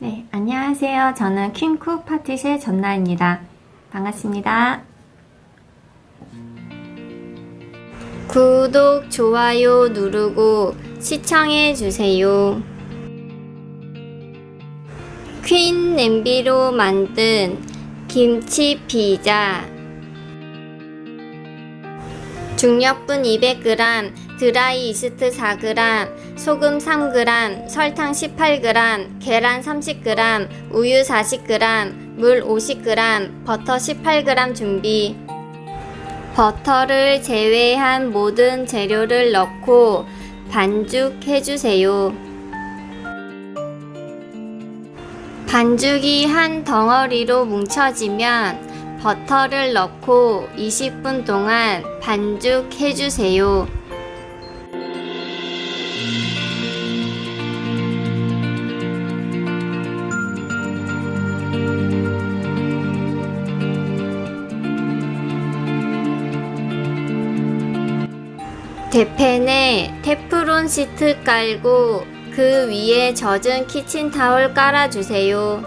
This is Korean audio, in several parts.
네, 안녕하세요. 저는 퀸쿡 파티쉐 전나입니다. 반갑습니다. 구독, 좋아요 누르고 시청해 주세요. 퀸 냄비로 만든 김치 피자. 중력분 200g, 드라이 이스트 4g, 소금 3g, 설탕 18g, 계란 30g, 우유 40g, 물 50g, 버터 18g 준비. 버터를 제외한 모든 재료를 넣고 반죽해주세요. 반죽이 한 덩어리로 뭉쳐지면 버터를 넣고 20분 동안 반죽해주세요. 대팬에 테프론 시트 깔고 그 위에 젖은 키친타올 깔아주세요.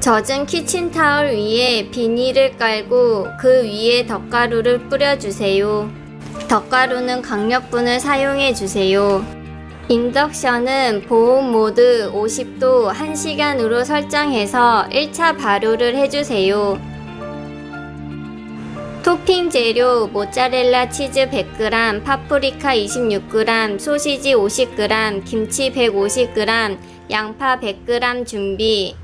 젖은 키친타올 위에 비닐을 깔고 그 위에 덧가루를 뿌려주세요. 덧가루는 강력분을 사용해주세요. 인덕션은 보온 모드 50도 1시간으로 설정해서 1차 발효를 해주세요. 토핑 재료 모짜렐라 치즈 100g, 파프리카 26g, 소시지 50g, 김치 150g, 양파 100g 준비.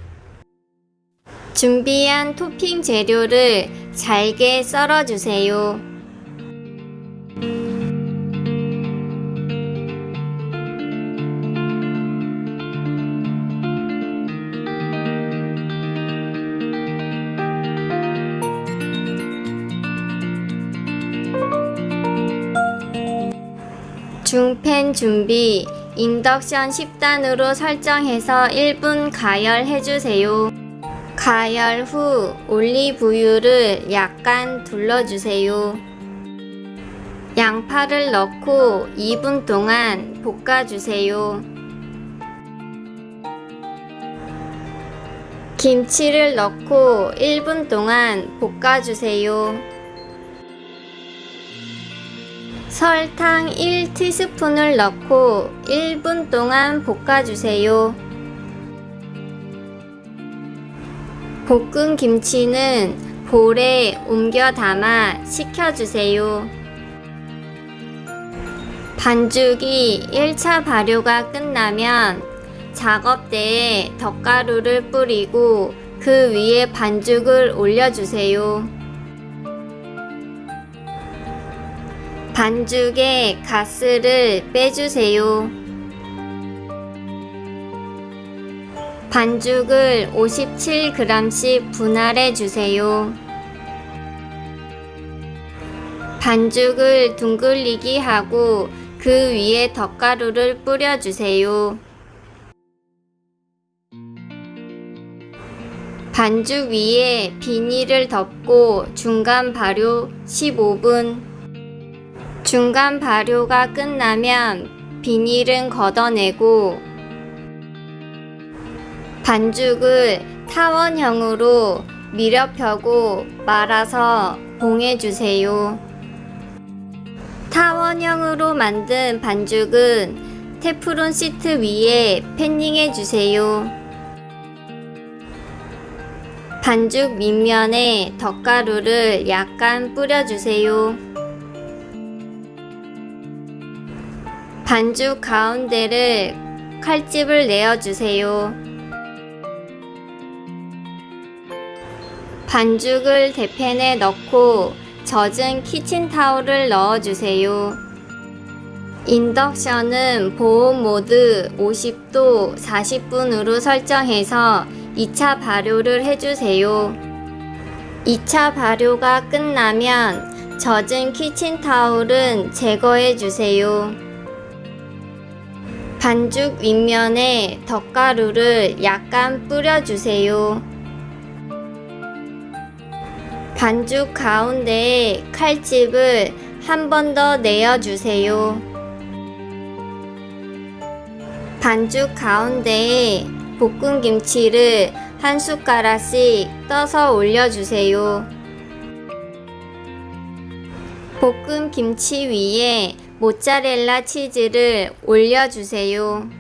준비한 토핑 재료를 잘게 썰어 주세요. 중팬 준비, 인덕션 10단으로 설정해서 1분 가열해 주세요. 가열 후 올리브유를 약간 둘러주세요. 양파를 넣고 2분 동안 볶아주세요. 김치를 넣고 1분 동안 볶아주세요. 설탕 1티스푼을 넣고 1분 동안 볶아주세요. 볶은 김치는 볼에 옮겨 담아 식혀주세요. 반죽이 1차 발효가 끝나면 작업대에 덧가루를 뿌리고 그 위에 반죽을 올려주세요. 반죽에 가스를 빼주세요. 반죽을 57g씩 분할해 주세요. 반죽을 둥글리기 하고 그 위에 덧가루를 뿌려주세요. 반죽 위에 비닐을 덮고 중간 발효 15분 중간 발효가 끝나면 비닐은 걷어내고 반죽을 타원형으로 밀어 펴고 말아서 봉해주세요. 타원형으로 만든 반죽은 테프론 시트 위에 패닝해주세요. 반죽 밑면에 덧가루를 약간 뿌려주세요. 반죽 가운데를 칼집을 내어주세요. 반죽을 대팬에 넣고 젖은 키친타올을 넣어주세요. 인덕션은 보온 모드 50도 40분으로 설정해서 2차 발효를 해주세요. 2차 발효가 끝나면 젖은 키친타올은 제거해주세요. 반죽 윗면에 덧가루를 약간 뿌려주세요. 반죽 가운데에 칼집을 한 번 더 내어주세요. 반죽 가운데에 볶은 김치를 한 숟가락씩 떠서 올려주세요. 볶은 김치 위에 모짜렐라 치즈를 올려주세요.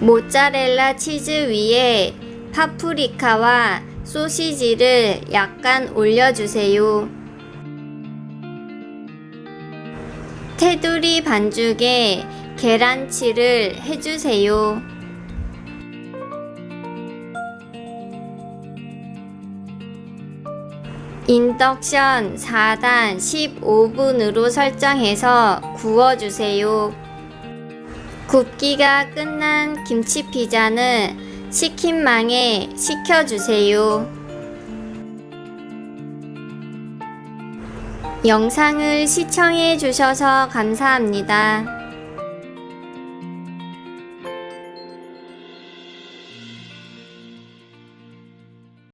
모짜렐라 치즈 위에 파프리카와 소시지를 약간 올려주세요. 테두리 반죽에 계란치를 해주세요. 인덕션 4단 15분으로 설정해서 구워주세요. 굽기가 끝난 김치 피자는 치킨망에 식혀주세요. 영상을 시청해 주셔서 감사합니다.